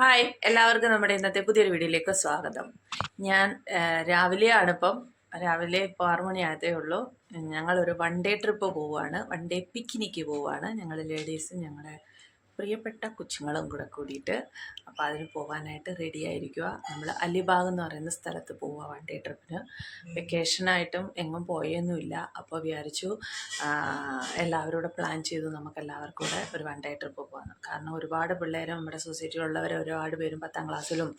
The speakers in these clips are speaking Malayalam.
ഹായ് എല്ലാവർക്കും നമ്മുടെ ഇന്നത്തെ പുതിയൊരു വീഡിയോയിലേക്ക് സ്വാഗതം. ഞാൻ രാവിലെയാണ് ഇപ്പം. രാവിലെ ഇപ്പോൾ ആറു മണിയായതേ ഉള്ളൂ. ഞങ്ങളൊരു വൺ ഡേ ട്രിപ്പ് പോവുകയാണ് വൺ ഡേ പിക്നിക്ക് പോവുകയാണ് ഞങ്ങൾ ലേഡീസും ഞങ്ങളുടെ പ്രിയപ്പെട്ട കൊച്ചുങ്ങളും കൂടെ കൂടിയിട്ട് അപ്പോൾ അതിന് പോകാനായിട്ട് റെഡി ആയിരിക്കുക നമ്മൾ അലിബാഗ് എന്ന് പറയുന്ന സ്ഥലത്ത് പോവുക വൺ ട്രിപ്പിന്. വെക്കേഷനായിട്ടും എങ്ങും പോയൊന്നുമില്ല. അപ്പോൾ വിചാരിച്ചു ആ, എല്ലാവരും കൂടെ പ്ലാൻ ചെയ്തു നമുക്ക് എല്ലാവർക്കും കൂടെ ഒരു വൺ ഡേ ട്രിപ്പ് പോകാൻ കാരണം ഒരുപാട് പിള്ളേർ നമ്മുടെ സൊസൈറ്റിയിലുള്ളവർ ഒരുപാട് പേരും പത്താം ക്ലാസ്സിലും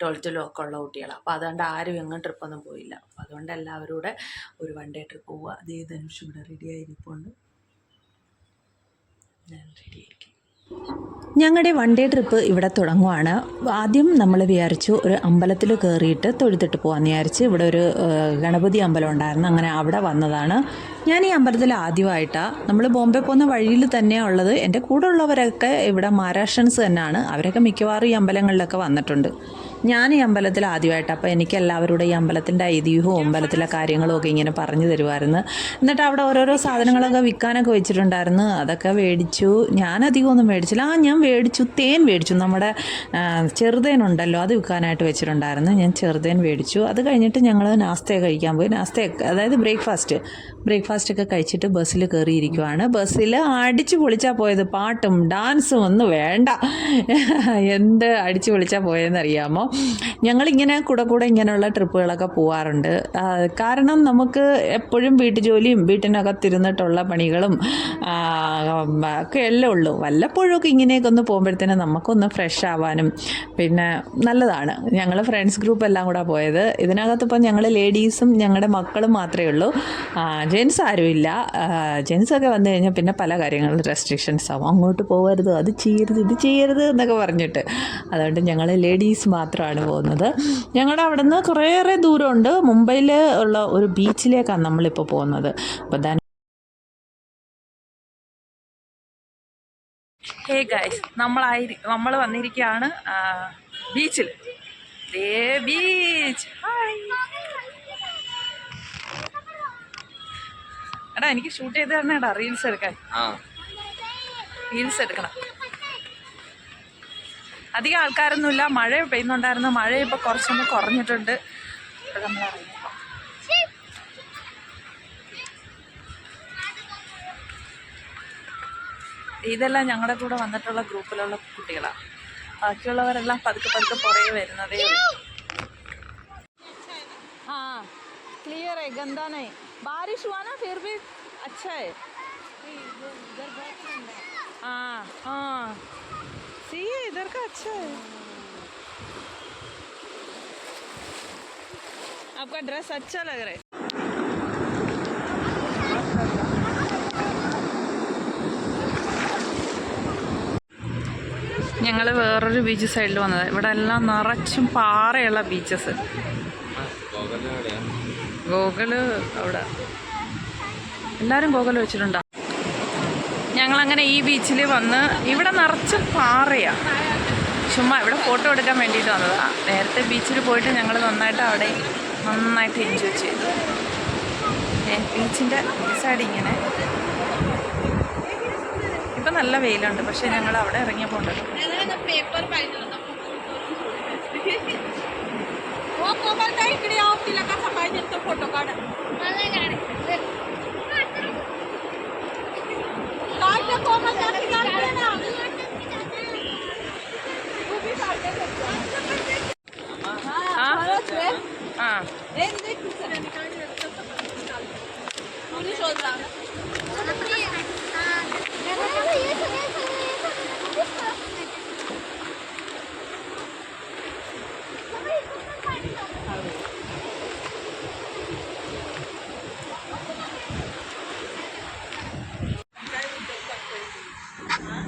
ട്വൽത്തിലും ഒക്കെ ഉള്ള കുട്ടികളാണ് അപ്പോൾ അതുകൊണ്ട് ആരും എങ്ങും ട്രിപ്പൊന്നും പോയില്ല. അപ്പോൾ അതുകൊണ്ട് എല്ലാവരും കൂടെ ഒരു വൺ ഡേ ട്രിപ്പ് പോവുക അതേ ധനുഷ് ഇവിടെ റെഡി ആയിരിക്കുന്നുണ്ട് ഞാൻ റെഡി ആയിരിക്കും. ഞങ്ങളുടെ വൺ ഡേ ട്രിപ്പ് ഇവിടെ തുടങ്ങുവാണ്. ആദ്യം നമ്മൾ വിചാരിച്ചു ഒരു അമ്പലത്തിൽ കയറിയിട്ട് തൊഴുത്തിട്ട് പോകാമെന്ന് വിചാരിച്ച് ഇവിടെ ഒരു ഗണപതി അമ്പലം ഉണ്ടായിരുന്നു. അങ്ങനെ അവിടെ വന്നതാണ്. ഞാൻ ഈ അമ്പലത്തിൽ ആദ്യമായിട്ടാണ് നമ്മൾ ബോംബെ പോകുന്ന വഴിയിൽ തന്നെയാണ് ഉള്ളത്. എന്റെ കൂടെ ഉള്ളവരൊക്കെ ഇവിടെ മഹാരാഷ്ട്രൻസ് തന്നെയാണ് അവരൊക്കെ മിക്കവാറും ഈ അമ്പലങ്ങളിലൊക്കെ വന്നിട്ടുണ്ട്. ഞാൻ ഈ അമ്പലത്തിൽ ആദ്യമായിട്ട് അപ്പോൾ എനിക്ക് എല്ലാവരോടും ഈ അമ്പലത്തിന്റെ ഐതിഹ്യവും അമ്പലത്തിലെ കാര്യങ്ങളും ഒക്കെ ഇങ്ങനെ പറഞ്ഞു തരുമായിരുന്നു. എന്നിട്ട് അവിടെ ഓരോരോ സാധനങ്ങളൊക്കെ വിൽക്കാനൊക്കെ വെച്ചിട്ടുണ്ടായിരുന്നു. അതൊക്കെ മേടിച്ചു. ഞാൻ ഒന്നും മേടിച്ചില്ല. ആ ഞാൻ മേടിച്ചു. തേൻ മേടിച്ചു. നമ്മുടെ ചെറുതേനുണ്ടല്ലോ അത് വിൽക്കാനായിട്ട് വെച്ചിട്ടുണ്ടായിരുന്നു. ഞാൻ ചെറുതേൻ മേടിച്ചു. അത് കഴിഞ്ഞിട്ട് ഞങ്ങൾ നാസ്തയൊക്കെ കഴിക്കാൻ പോയി. നാസ്തയൊക്കെ അതായത് ബ്രേക്ക്ഫാസ്റ്റ്. ബ്രേക്ക്ഫാസ്റ്റ് ഒക്കെ കഴിച്ചിട്ട് ബസ്സിൽ കയറിയിരിക്കുവാണ്. ബസ്സിൽ അടിച്ചു പൊളിച്ചാൽ പോയത് പാട്ടും ഡാൻസും ഒന്നും വേണ്ട. എന്ത് അടിച്ചു പൊളിച്ചാൽ പോയതെന്ന് അറിയാമോ ഞങ്ങളിങ്ങനെ കൂടെ കൂടെ ഇങ്ങനെയുള്ള ട്രിപ്പുകളൊക്കെ പോവാറുണ്ട്. കാരണം നമുക്ക് എപ്പോഴും വീട്ടുജോലിയും വീട്ടിനകത്തിരുന്നിട്ടുള്ള പണികളും ഒക്കെ എല്ലാം ഉള്ളൂ. വല്ലപ്പോഴും ഒക്കെ ഇങ്ങനെയൊക്കെ ഒന്ന് പോകുമ്പോഴത്തേനും നമുക്കൊന്ന് ഫ്രഷ് ആവാനും പിന്നെ നല്ലതാണ്. ഞങ്ങൾ ഫ്രണ്ട്സ് ഗ്രൂപ്പ് എല്ലാം കൂടെ പോയത്. ഇതിനകത്തിപ്പം ഞങ്ങൾ ലേഡീസും ഞങ്ങളുടെ മക്കളും മാത്രമേ ഉള്ളൂ. ജെൻസ് ആരുമില്ല ജെൻസൊക്കെ വന്നു കഴിഞ്ഞാൽ പിന്നെ പല കാര്യങ്ങളും റെസ്ട്രിക്ഷൻസ് ആവും. അങ്ങോട്ട് പോകരുത് അത് ചെയ്യരുത് ഇത് ചെയ്യരുത് എന്നൊക്കെ പറഞ്ഞിട്ട്. അതുകൊണ്ട് ഞങ്ങൾ ലേഡീസ് മാത്രമാണ് പോകുന്നത്. ഞങ്ങളുടെ അവിടെ നിന്ന് കുറേയേറെ ദൂരമുണ്ട്. മുംബൈയിൽ ഉള്ള ഒരു ബീച്ചിലേക്കാണ് നമ്മളിപ്പോൾ പോകുന്നത്. അപ്പോൾ ദാൻ ഹേ ഗൈസ് നമ്മളായി നമ്മൾ വന്നിരിക്കുകയാണ് ബീച്ചിൽ ബീച്ച്. ഹായ് എടാ എനിക്ക് ഷൂട്ട് ചെയ്ത് തരണേടാ റീൽസ് എടുക്കാൻ. റീൽസ് എടുക്കണം. അധികം ആൾക്കാരൊന്നുമില്ല. മഴ പെയ്യുന്നുണ്ടായിരുന്നു. മഴ ഇപ്പോൾ കുറച്ചൊന്ന് കുറഞ്ഞിട്ടുണ്ട്. നമ്മൾ ഇതെല്ലാം ഞങ്ങളുടെ കൂടെ വന്നിട്ടുള്ള ഗ്രൂപ്പിലുള്ള കുട്ടികളാണ് ബാക്കിയുള്ളവരെല്ലാം പതുക്കെ പതുക്കെ പുറകെ വരുന്നതേ ക്ലിയർ ഹൈ ഗന്ധാ ബാരിഷ് ഹുവാ നാ ഫിർ ഭി അച്ഛാ ഹൈ अच्छा है आपका ड्रेस अच्छा लग रहा है ഞങ്ങൾ വേറൊരു ബീച്ച് സൈഡിൽ വന്നത് ഇവിടെ എല്ലാം നിറച്ചും പാറയുള്ള ബീച്ചസ് ഗോഗിള് അവിടെ എല്ലാവരും ഗോഗിൾ വെച്ചിട്ടുണ്ടോ ഞങ്ങളങ്ങനെ ഈ ബീച്ചിൽ വന്ന് ഇവിടെ നിറച്ചും പാറയാണ് ചുമ്മാ ഇവിടെ ഫോട്ടോ എടുക്കാൻ വേണ്ടിയിട്ട് വന്നതാണ് നേരത്തെ ബീച്ചിൽ പോയിട്ട് ഞങ്ങൾ നന്നായിട്ട് അവിടെ നന്നായിട്ട് എൻജോയ് ചെയ്തു. ബീച്ചിന്റെ സൈഡ് ഇങ്ങനെ. ഇപ്പം നല്ല വെയിലുണ്ട് പക്ഷേ ഞങ്ങൾ അവിടെ ഇറങ്ങിയപ്പോൾ ഉണ്ടല്ലോ.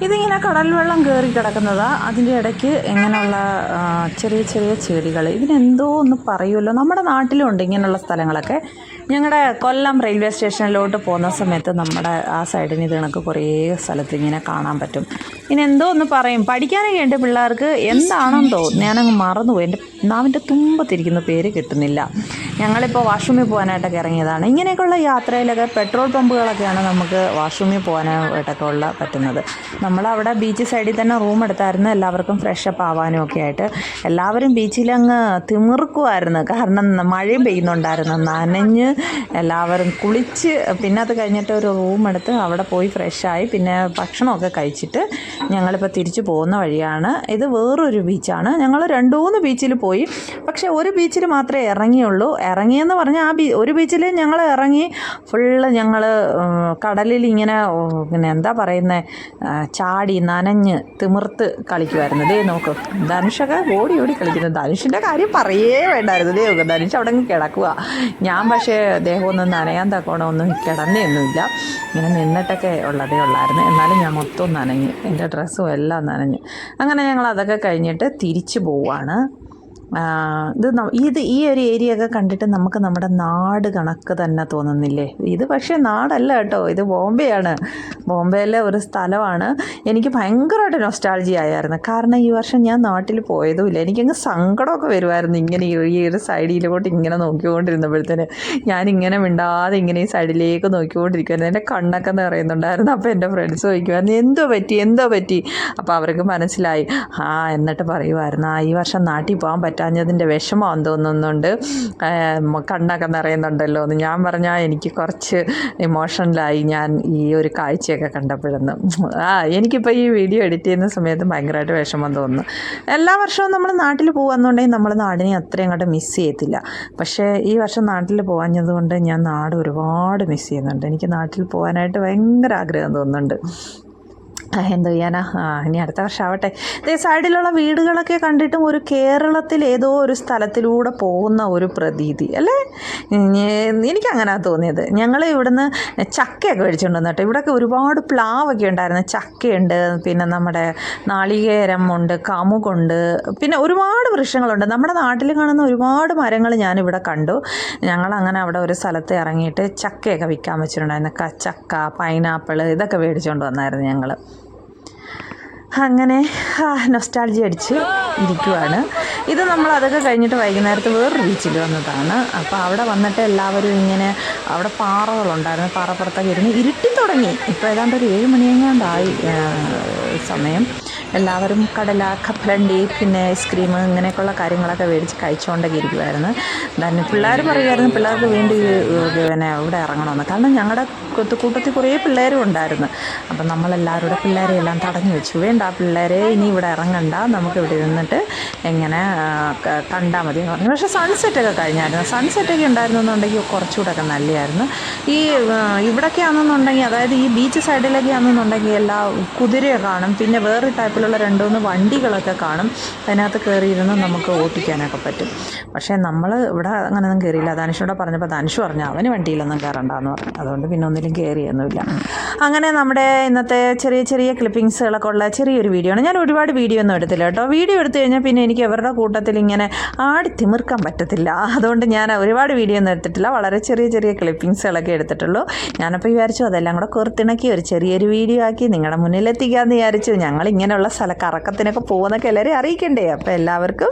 ഇതിങ്ങനെ കടൽ വെള്ളം കയറി കിടക്കുന്നതാ. അതിന്റെ ഇടയ്ക്ക് ഇങ്ങനെയുള്ള ചെറിയ ചെറിയ ചെടികൾ ഇതിനെന്തോ ഒന്ന് പറയുമല്ലോ. നമ്മുടെ നാട്ടിലും ഉണ്ട് ഇങ്ങനെയുള്ള സ്ഥലങ്ങളൊക്കെ. ഞങ്ങളുടെ കൊല്ലം റെയിൽവേ സ്റ്റേഷനിലോട്ട് പോകുന്ന സമയത്ത് നമ്മുടെ ആ സൈഡിന് ഇത് കണക്ക് കുറേ സ്ഥലത്ത് ഇങ്ങനെ കാണാൻ പറ്റും. ഇനി എന്തോ ഒന്ന് പറയും. പഠിക്കാനൊക്കെ ഉണ്ട് പിള്ളേർക്ക്. എന്താണെന്ന് തോന്നുന്നു. ഞാനങ്ങ് മറന്നുപോയി. എന്റെ നാവിന്റെ തുമ്പത്തിരിക്കുന്ന പേര് കിട്ടുന്നില്ല. ഞങ്ങളിപ്പോൾ വാഷ്റൂമിൽ പോകാനായിട്ടൊക്കെ ഇറങ്ങിയതാണ്. ഇങ്ങനെയൊക്കെയുള്ള യാത്രയിലൊക്കെ പെട്രോൾ പമ്പുകളൊക്കെയാണ് നമുക്ക് വാഷ്റൂമിൽ പോകാനായിട്ടൊക്കെ ഉള്ള പറ്റുന്നത്. നമ്മളവിടെ ബീച്ച് സൈഡിൽ തന്നെ റൂം എടുത്തായിരുന്നു. എല്ലാവർക്കും ഫ്രഷ് അപ്പ് ആവാനും ഒക്കെ ആയിട്ട്. എല്ലാവരും ബീച്ചിലങ്ങ് തിമിർക്കുമായിരുന്നു കാരണം മഴയും പെയ്യുന്നുണ്ടായിരുന്നു. നനഞ്ഞ് എല്ലാവരും കുളിച്ച് പിന്നെ അത് കഴിഞ്ഞിട്ട് ഒരു റൂം എടുത്ത് അവിടെ പോയി ഫ്രഷായി പിന്നെ ഭക്ഷണമൊക്കെ കഴിച്ചിട്ട് ഞങ്ങളിപ്പോൾ തിരിച്ചു പോകുന്ന വഴിയാണ്. ഇത് വേറൊരു ബീച്ചാണ്. ഞങ്ങൾ രണ്ട് മൂന്ന് ബീച്ചിൽ പോയി. പക്ഷേ ഒരു ബീച്ചിൽ മാത്രമേ ഇറങ്ങിയുള്ളൂ. ഇറങ്ങിയെന്ന് പറഞ്ഞാൽ ആ ബീ ഒരു ബീച്ചിൽ ഞങ്ങൾ ഇറങ്ങി ഫുള്ള് ഞങ്ങൾ കടലിൽ ഇങ്ങനെ പിന്നെ എന്താ പറയുന്നത് ചാടി നനഞ്ഞ് തിമിർത്ത് കളിക്കുമായിരുന്നു ദേ നോക്ക്. ധനുഷൊക്കെ ഓടി ഓടി കളിക്കുന്നു. ധനുഷിന്റെ കാര്യം പറയേ വേണ്ടായിരുന്നു. ദേ ധനുഷ് അവിടെ കിടക്കുക ഞാൻ പക്ഷേ ദേഹമൊന്നും നനയാൻ തക്കോണമൊന്നും കിടന്നൊന്നുമില്ല. ഇങ്ങനെ നിന്നിട്ടൊക്കെ ഉള്ളതേ ഉള്ളായിരുന്നു. എന്നാലും ഞാൻ മൊത്തം നനഞ്ഞ് എന്റെ ഡ്രസ്സും എല്ലാം നനഞ്ഞ്. അങ്ങനെ ഞങ്ങൾ അതൊക്കെ കഴിഞ്ഞിട്ട് തിരിച്ചു പോവാണ്. ഇത് ഇത് ഈ ഒരു ഏരിയ ഒക്കെ കണ്ടിട്ട് നമുക്ക് നമ്മുടെ നാട് കണക്ക് തന്നെ തോന്നുന്നില്ലേ? ഇത് പക്ഷേ നാടല്ല കേട്ടോ. ഇത് ബോംബെയാണ്. ബോംബെയിലെ ഒരു സ്ഥലമാണ്. എനിക്ക് ഭയങ്കരമായിട്ട് നൊസ്റ്റാൾജി ആയായിരുന്നു. കാരണം ഈ വർഷം ഞാൻ നാട്ടിൽ പോയതുമില്ല. എനിക്കങ്ങ് സങ്കടമൊക്കെ വരുമായിരുന്നു ഇങ്ങനെ ഈ ഒരു സൈഡിലോട്ട് ഇങ്ങനെ നോക്കിക്കൊണ്ടിരുന്നപ്പോഴത്തേന്. ഞാനിങ്ങനെ മിണ്ടാതെ ഇങ്ങനെ ഈ സൈഡിലേക്ക് നോക്കിക്കൊണ്ടിരിക്കുമായിരുന്നു എന്റെ കണ്ണൊക്കെ നിറയുന്നുണ്ടായിരുന്നു. അപ്പോൾ എന്റെ ഫ്രണ്ട്സ് ചോദിക്കുമായിരുന്നു എന്തോ പറ്റി? എന്തോ പറ്റി? അപ്പോൾ അവർക്ക് മനസ്സിലായി. ആ എന്നിട്ട് പറയുമായിരുന്നു ആ ഈ വർഷം നാട്ടിൽ പോകാൻ പറ്റാഞ്ഞതിന്റെ വിഷമം തോന്നുന്നുണ്ട്. കണ്ണൊക്കെ നിറയുന്നുണ്ടല്ലോ എന്ന്. ഞാൻ പറഞ്ഞാൽ എനിക്ക് കുറച്ച് ഇമോഷണലായി ഞാൻ ഈ ഒരു കാഴ്ചയൊക്കെ കണ്ടപ്പോഴെന്ന്. ആ എനിക്കിപ്പോൾ ഈ വീഡിയോ എഡിറ്റ് ചെയ്യുന്ന സമയത്ത് ഭയങ്കരമായിട്ട് വിഷമം തോന്നുന്നു. എല്ലാ വർഷവും നമ്മൾ നാട്ടിൽ പോകാന്നുണ്ടെങ്കിൽ നമ്മൾ നാടിനെ അത്രയും അങ്ങോട്ട് മിസ് ചെയ്യത്തില്ല. പക്ഷേ ഈ വർഷം നാട്ടിൽ പോകാഞ്ഞതുകൊണ്ട് ഞാൻ നാട് ഒരുപാട് മിസ് ചെയ്യുന്നുണ്ട്. എനിക്ക് നാട്ടിൽ പോകാനായിട്ട് ഭയങ്കര ആഗ്രഹം തോന്നുന്നുണ്ട്. എന്ത് ചെയ്യാനാ? ആ ഇനി അടുത്ത വർഷം ആവട്ടെ. ദേ സൈഡിലുള്ള വീടുകളൊക്കെ കണ്ടിട്ടും ഒരു കേരളത്തിൽ ഏതോ ഒരു സ്ഥലത്തിലൂടെ പോകുന്ന ഒരു പ്രതീതി അല്ലേ? എനിക്ക് അങ്ങനെ തോന്നിയത്. ഞങ്ങൾ ഇവിടുന്ന് ചക്കയൊക്കെ മേടിച്ചുകൊണ്ട് വന്നിട്ട് ഇവിടെയൊക്കെ ഒരുപാട് പ്ലാവൊക്കെ ഉണ്ടായിരുന്നു. ചക്കയുണ്ട് പിന്നെ നമ്മുടെ നാളികേരം ഉണ്ട് കമുകുണ്ട് പിന്നെ ഒരുപാട് വൃക്ഷങ്ങളുണ്ട്. നമ്മുടെ നാട്ടിൽ കാണുന്ന ഒരുപാട് മരങ്ങൾ ഞാനിവിടെ കണ്ടു. ഞങ്ങൾ അങ്ങനെ അവിടെ ഒരു സ്ഥലത്ത് ഇറങ്ങിയിട്ട് ചക്കയൊക്കെ വിൽക്കാൻ വെച്ചിട്ടുണ്ടായിരുന്നു. ചക്ക പൈനാപ്പിൾ ഇതൊക്കെ മേടിച്ചുകൊണ്ട് വന്നായിരുന്നു ഞങ്ങൾ അങ്ങനെ നൊസ്റ്റാൾജി അടിച്ച് ഇരിക്കുവാണ്. ഇത് നമ്മൾ അതൊക്കെ കഴിഞ്ഞിട്ട് വൈകുന്നേരത്ത് വേറൊരു ബീച്ചിൽ വന്നതാണ്. അപ്പോൾ അവിടെ വന്നിട്ട് എല്ലാവരും ഇങ്ങനെ അവിടെ പാറകളുണ്ടായിരുന്നു പാറപ്പുറത്തൊക്കെ ഇരുന്ന് ഇരുട്ടി തുടങ്ങി. ഇപ്പോൾ ഏതാണ്ട് ഒരു ഏഴ് മണിയെങ്ങാണ്ടായി സമയം. എല്ലാവരും കടല കപ്പലണ്ടി പിന്നെ ഐസ്ക്രീം ഇങ്ങനെയൊക്കെയുള്ള കാര്യങ്ങളൊക്കെ മേടിച്ച് കഴിച്ചുകൊണ്ടൊക്കെ ഇരിക്കുമായിരുന്നു തന്നെ പിള്ളേർ പറയുമായിരുന്നു പിള്ളേർക്ക് വേണ്ടി പിന്നെ ഇവിടെ ഇറങ്ങണമെന്ന്. കാരണം ഞങ്ങളുടെ കൂട്ടത്തിൽ കുറേ പിള്ളേരും ഉണ്ടായിരുന്നു. അപ്പം നമ്മളെല്ലാവരും കൂടെ പിള്ളേരെ എല്ലാം തടഞ്ഞു വെച്ചു. വേണ്ട പിള്ളേരെ ഇനി ഇവിടെ ഇറങ്ങണ്ട. നമുക്ക് ഇവിടെ ഇരുന്നിട്ട് എങ്ങനെ കണ്ടാൽ മതി എന്ന് പറഞ്ഞു. പക്ഷേ സൺസെറ്റൊക്കെ കഴിഞ്ഞായിരുന്നു. സൺസെറ്റൊക്കെ ഉണ്ടായിരുന്നു എന്നുണ്ടെങ്കിൽ കുറച്ചുകൂടെ ഒക്കെ നല്ലതായിരുന്നു ഈ ഇവിടൊക്കെ ആണെന്നുണ്ടെങ്കിൽ അതായത് ഈ ബീച്ച് സൈഡിലൊക്കെ ആണെന്നുണ്ടെങ്കിൽ എല്ലാ കുതിരയെ കാണും. പിന്നെ വേറെ ടൈപ്പിലുള്ള രണ്ട് മൂന്ന് വണ്ടികളൊക്കെ കാണും. അതിനകത്ത് കയറിയിരുന്ന് നമുക്ക് ഓട്ടിക്കാനൊക്കെ പറ്റും. പക്ഷേ നമ്മൾ ഇവിടെ അങ്ങനെയൊന്നും കയറിയില്ല. ധനുഷോടെ പറഞ്ഞപ്പോൾ ധനുഷ് പറഞ്ഞു അവന് വണ്ടിയിലൊന്നും കയറണ്ടെന്ന് പറഞ്ഞു. അതുകൊണ്ട് പിന്നെ ഒന്നിലും കയറിയൊന്നുമില്ല. അങ്ങനെ നമ്മുടെ ഇന്നത്തെ ചെറിയ ചെറിയ ക്ലിപ്പിങ്സുകളൊക്കെ ഉള്ള ചെറിയൊരു വീഡിയോ ആണ്. ഞാൻ ഒരുപാട് വീഡിയോ ഒന്നും എടുത്തില്ല കേട്ടോ. വീഡിയോ എടുത്തു കഴിഞ്ഞാൽ പിന്നെ എനിക്ക് അവരുടെ കൂട്ടത്തിൽ ഇങ്ങനെ ആടി തിമിർക്കാൻ പറ്റത്തില്ല. അതുകൊണ്ട് ഞാൻ ഒരുപാട് വീഡിയോ ഒന്നും എടുത്തിട്ടില്ല. വളരെ ചെറിയ ചെറിയ ക്ലിപ്പിങ്സുകളൊക്കെ എടുത്തിട്ടുള്ളൂ. ഞാനപ്പോൾ വിചാരിച്ചു അതെല്ലാം കൂടെ കുറുത്തിണക്കി ഒരു ചെറിയൊരു വീഡിയോ ആക്കി നിങ്ങളുടെ മുന്നിലെത്തിക്കാമെന്ന് വിചാരിച്ചു. ഞങ്ങൾ ഇങ്ങനെയുള്ള സ്ഥല കറക്കത്തിനൊക്കെ പോകുന്നൊക്കെ എല്ലാവരെയും അറിയിക്കണ്ടേ? അപ്പോൾ എല്ലാവർക്കും